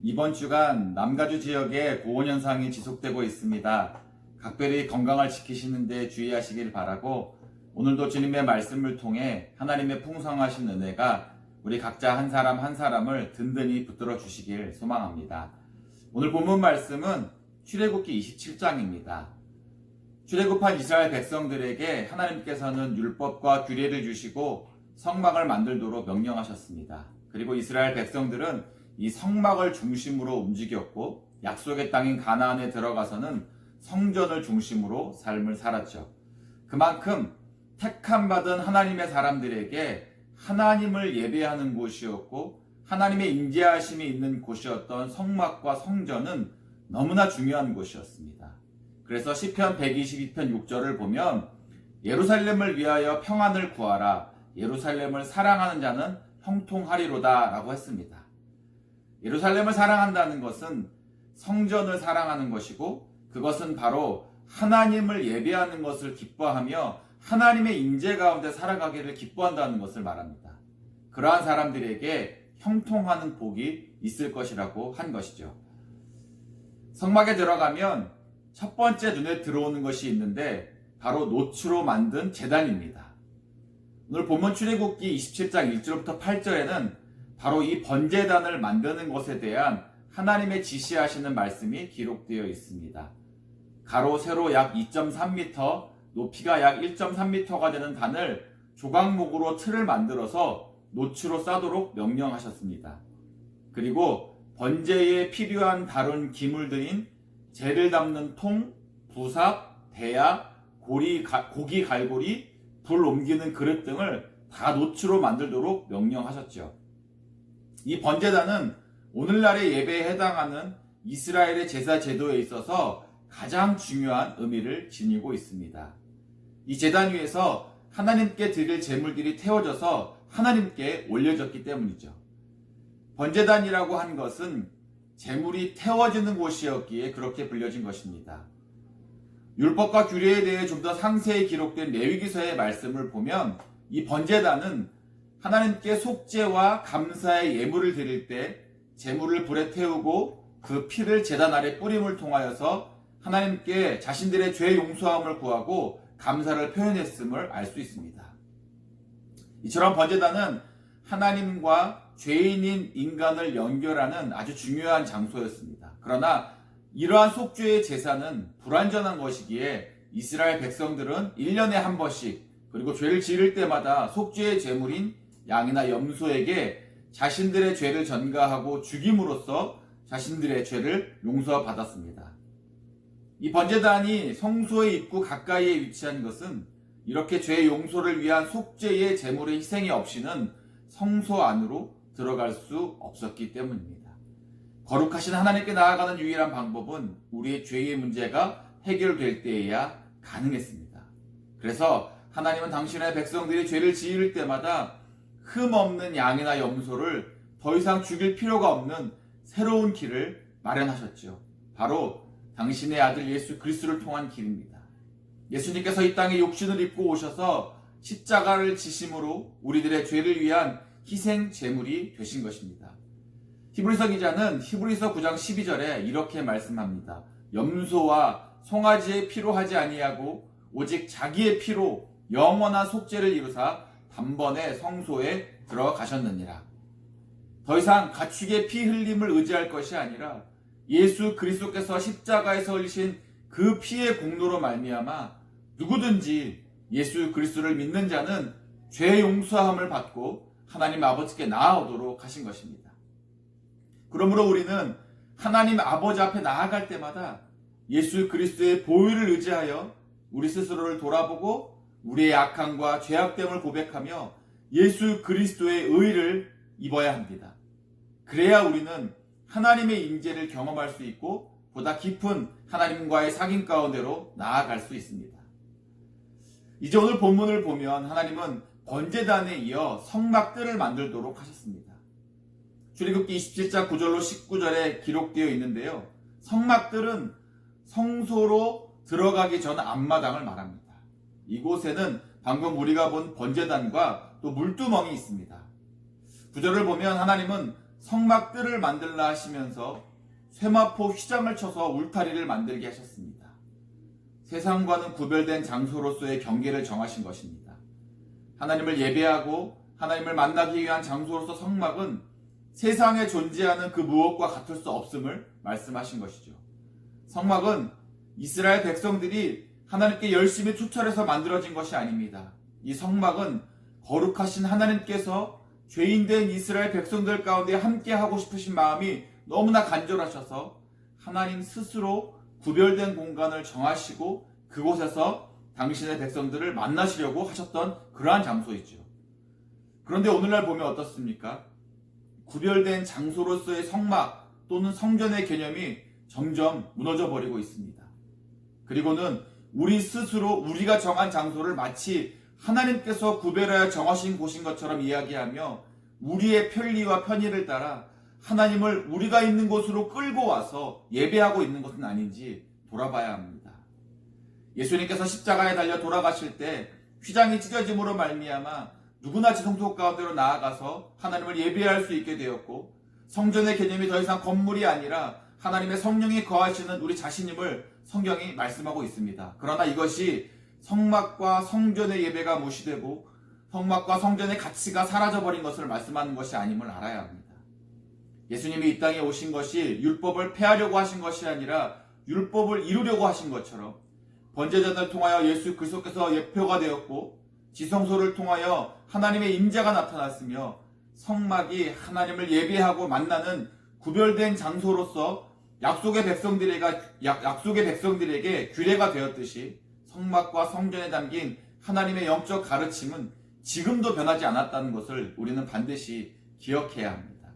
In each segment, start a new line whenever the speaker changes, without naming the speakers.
이번 주간 남가주 지역에 고온 현상이 지속되고 있습니다. 각별히 건강을 지키시는데 주의하시길 바라고 오늘도 주님의 말씀을 통해 하나님의 풍성하신 은혜가 우리 각자 한 사람 한 사람을 든든히 붙들어 주시길 소망합니다. 오늘 본문 말씀은 출애굽기 27장입니다. 출애굽한 이스라엘 백성들에게 하나님께서는 율법과 규례를 주시고 성막을 만들도록 명령하셨습니다. 그리고 이스라엘 백성들은 이 성막을 중심으로 움직였고 약속의 땅인 가나안에 들어가서는 성전을 중심으로 삶을 살았죠. 그만큼 택함 받은 하나님의 사람들에게 하나님을 예배하는 곳이었고 하나님의 인재하심이 있는 곳이었던 성막과 성전은 너무나 중요한 곳이었습니다. 그래서 시편 122편 6절을 보면 예루살렘을 위하여 평안을 구하라 예루살렘을 사랑하는 자는 형통하리로다라고 했습니다. 예루살렘을 사랑한다는 것은 성전을 사랑하는 것이고 그것은 바로 하나님을 예배하는 것을 기뻐하며 하나님의 인재 가운데 살아가기를 기뻐한다는 것을 말합니다. 그러한 사람들에게 형통하는 복이 있을 것이라고 한 것이죠. 성막에 들어가면 첫 번째 눈에 들어오는 것이 있는데 바로 노추로 만든 재단입니다. 오늘 본문 출애굽기 27장 1절부터 8절에는 바로 이 번제단을 만드는 것에 대한 하나님의 지시하시는 말씀이 기록되어 있습니다. 가로 세로 약 2.3m, 높이가 약 1.3m가 되는 단을 조각목으로 틀을 만들어서 노추로 싸도록 명령하셨습니다. 그리고 번제에 필요한 다른 기물들인 재를 담는 통, 부삽, 대야, 고리, 가- 고기 갈고리, 불 옮기는 그릇 등을 다 노추로 만들도록 명령하셨죠. 이 번제단은 오늘날의 예배에 해당하는 이스라엘의 제사 제도에 있어서 가장 중요한 의미를 지니고 있습니다. 이 제단 위에서 하나님께 드릴 제물들이 태워져서 하나님께 올려졌기 때문이죠. 번제단이라고 한 것은 제물이 태워지는 곳이었기에 그렇게 불려진 것입니다. 율법과 규례에 대해 좀 더 상세히 기록된 레위기서의 말씀을 보면 이 번제단은 하나님께 속죄와 감사의 예물을 드릴 때 제물을 불에 태우고 그 피를 제단 아래 뿌림을 통하여서 하나님께 자신들의 죄 용서함을 구하고 감사를 표현했음을 알 수 있습니다. 이처럼 번제단은 하나님과 죄인인 인간을 연결하는 아주 중요한 장소였습니다. 그러나 이러한 속죄의 제사는 불완전한 것이기에 이스라엘 백성들은 1년에 한 번씩 그리고 죄를 지을 때마다 속죄의 제물인 양이나 염소에게 자신들의 죄를 전가하고 죽임으로써 자신들의 죄를 용서받았습니다. 이 번제단이 성소의 입구 가까이에 위치한 것은 이렇게 죄 용서를 위한 속죄의 제물의 희생이 없이는 성소 안으로 들어갈 수 없었기 때문입니다. 거룩하신 하나님께 나아가는 유일한 방법은 우리의 죄의 문제가 해결될 때에야 가능했습니다. 그래서 하나님은 당신의 백성들이 죄를 지을 때마다 흠 없는 양이나 염소를 더 이상 죽일 필요가 없는 새로운 길을 마련하셨죠. 바로 당신의 아들 예수 그리스도를 통한 길입니다. 예수님께서 이 땅에 육신을 입고 오셔서 십자가를 지심으로 우리들의 죄를 위한 희생 제물이 되신 것입니다. 히브리서 기자는 히브리서 9장 12절에 이렇게 말씀합니다. 염소와 송아지의 피로 하지 아니하고 오직 자기의 피로 영원한 속죄를 이루사 단번에 성소에 들어가셨느니라. 더 이상 가축의 피 흘림을 의지할 것이 아니라 예수 그리스도께서 십자가에서 흘리신 그 피의 공로로 말미암아 누구든지 예수 그리스도를 믿는 자는 죄 용서함을 받고 하나님 아버지께 나아오도록 하신 것입니다. 그러므로 우리는 하나님 아버지 앞에 나아갈 때마다 예수 그리스도의 보혈을 의지하여 우리 스스로를 돌아보고 우리의 악함과 죄악됨을 고백하며 예수 그리스도의 의를 입어야 합니다. 그래야 우리는 하나님의 임재를 경험할 수 있고 보다 깊은 하나님과의 사귐 가운데로 나아갈 수 있습니다. 이제 오늘 본문을 보면 하나님은 번제단에 이어 성막들을 만들도록 하셨습니다. 출애굽기 27장 9절로 19절에 기록되어 있는데요. 성막들은 성소로 들어가기 전 앞마당을 말합니다. 이곳에는 방금 우리가 본 번제단과 또 물두멍이 있습니다. 구절을 보면 하나님은 성막들을 만들라 하시면서 쇠마포 휘장을 쳐서 울타리를 만들게 하셨습니다. 세상과는 구별된 장소로서의 경계를 정하신 것입니다. 하나님을 예배하고 하나님을 만나기 위한 장소로서 성막은 세상에 존재하는 그 무엇과 같을 수 없음을 말씀하신 것이죠. 성막은 이스라엘 백성들이 하나님께 열심히 투철해서 만들어진 것이 아닙니다. 이 성막은 거룩하신 하나님께서 죄인된 이스라엘 백성들 가운데 함께 하고 싶으신 마음이 너무나 간절하셔서 하나님 스스로 구별된 공간을 정하시고 그곳에서 당신의 백성들을 만나시려고 하셨던 그러한 장소이죠. 그런데 오늘날 보면 어떻습니까? 구별된 장소로서의 성막 또는 성전의 개념이 점점 무너져 버리고 있습니다. 그리고는 우리 스스로 우리가 정한 장소를 마치 하나님께서 구별하여 정하신 곳인 것처럼 이야기하며 우리의 편리와 편의를 따라 하나님을 우리가 있는 곳으로 끌고 와서 예배하고 있는 것은 아닌지 돌아봐야 합니다. 예수님께서 십자가에 달려 돌아가실 때 휘장이 찢어짐으로 말미암아 누구나 지성소 가운데로 나아가서 하나님을 예배할 수 있게 되었고 성전의 개념이 더 이상 건물이 아니라 하나님의 성령이 거하시는 우리 자신임을 성경이 말씀하고 있습니다. 그러나 이것이 성막과 성전의 예배가 무시되고 성막과 성전의 가치가 사라져버린 것을 말씀하는 것이 아님을 알아야 합니다. 예수님이 이 땅에 오신 것이 율법을 폐하려고 하신 것이 아니라 율법을 이루려고 하신 것처럼 번제전을 통하여 예수 그리스도께서 예표가 되었고 지성소를 통하여 하나님의 임재가 나타났으며 성막이 하나님을 예배하고 만나는 구별된 장소로서 약속의 백성들에게 약- 약속의 백성들에게 규례가 되었듯이 성막과 성전에 담긴 하나님의 영적 가르침은 지금도 변하지 않았다는 것을 우리는 반드시 기억해야 합니다.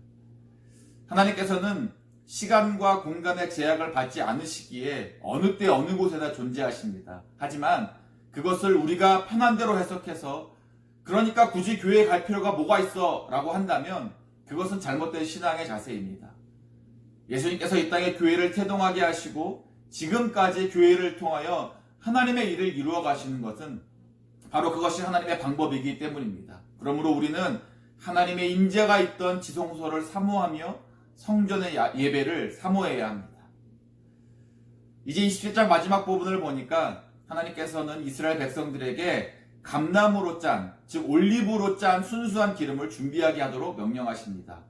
하나님께서는 시간과 공간의 제약을 받지 않으시기에 어느 때 어느 곳에나 존재하십니다. 하지만 그것을 우리가 편한 대로 해석해서 그러니까 굳이 교회에 갈 필요가 뭐가 있어 라고 한다면 그것은 잘못된 신앙의 자세입니다. 예수님께서 이 땅에 교회를 태동하게 하시고 지금까지 교회를 통하여 하나님의 일을 이루어 가시는 것은 바로 그것이 하나님의 방법이기 때문입니다. 그러므로 우리는 하나님의 임재가 있던 지성소를 사모하며 성전의 야- 예배를 사모해야 합니다. 이제 27장 마지막 부분을 보니까 하나님께서는 이스라엘 백성들에게 감나무로 짠, 즉 올리브로 짠 순수한 기름을 준비하게 하도록 명령하십니다.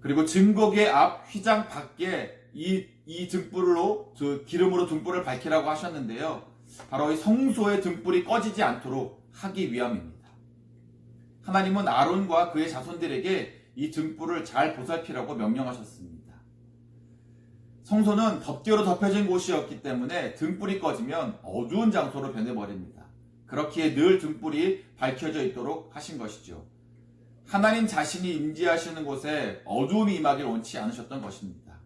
그리고 증거계 앞 휘장 밖에 이, 이 등불로, 그 기름으로 등불을 밝히라고 하셨는데요. 바로 이 성소의 등불이 꺼지지 않도록 하기 위함입니다. 하나님은 아론과 그의 자손들에게 이 등불을 잘 보살피라고 명령하셨습니다. 성소는 덮개로 덮여진 곳이었기 때문에 등불이 꺼지면 어두운 장소로 변해버립니다. 그렇기에 늘 등불이 밝혀져 있도록 하신 것이죠. 하나님 자신이 임재하시는 곳에 어두움이 임하길 원치 않으셨던 것입니다.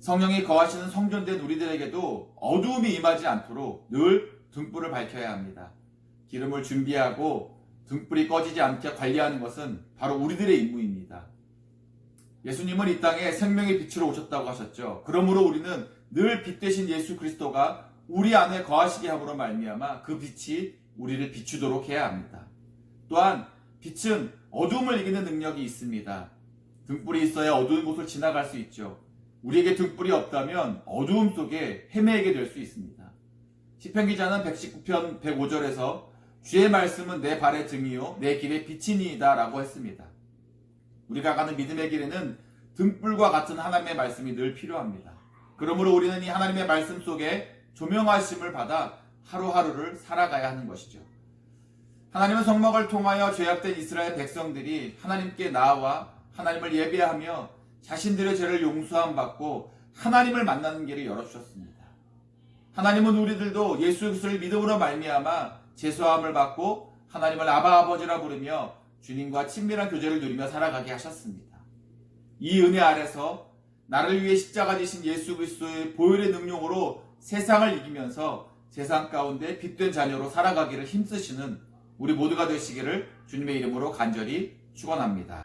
성령이 거하시는 성전된 우리들에게도 어두움이 임하지 않도록 늘 등불을 밝혀야 합니다. 기름을 준비하고 등불이 꺼지지 않게 관리하는 것은 바로 우리들의 임무입니다. 예수님은 이 땅에 생명의 빛으로 오셨다고 하셨죠. 그러므로 우리는 늘빛 대신 예수 그리스도가 우리 안에 거하시게 함으로 말미암아 그 빛이 우리를 비추도록 해야 합니다. 또한 빛은 어두움을 이기는 능력이 있습니다. 등불이 있어야 어두운 곳을 지나갈 수 있죠. 우리에게 등불이 없다면 어두움 속에 헤매게 될 수 있습니다. 시편 기자는 119편 105절에서 주의 말씀은 내 발의 등이요 내 길의 빛이니이다라고 했습니다. 우리가 가는 믿음의 길에는 등불과 같은 하나님의 말씀이 늘 필요합니다. 그러므로 우리는 이 하나님의 말씀 속에 조명하심을 받아 하루하루를 살아가야 하는 것이죠. 하나님은 성막을 통하여 죄악된 이스라엘 백성들이 하나님께 나와 하나님을 예배하며 자신들의 죄를 용서함 받고 하나님을 만나는 길을 열어주셨습니다. 하나님은 우리들도 예수 그리스도를 믿음으로 말미암아 제수함을 받고 하나님을 아바 아버지라 부르며 주님과 친밀한 교제를 누리며 살아가게 하셨습니다. 이 은혜 아래서 나를 위해 십자가 지신 예수 그리스도의 보혈의 능력으로 세상을 이기면서 세상 가운데 빛된 자녀로 살아가기를 힘쓰시는 우리 모두가 되시기를 주님의 이름으로 간절히 축원합니다.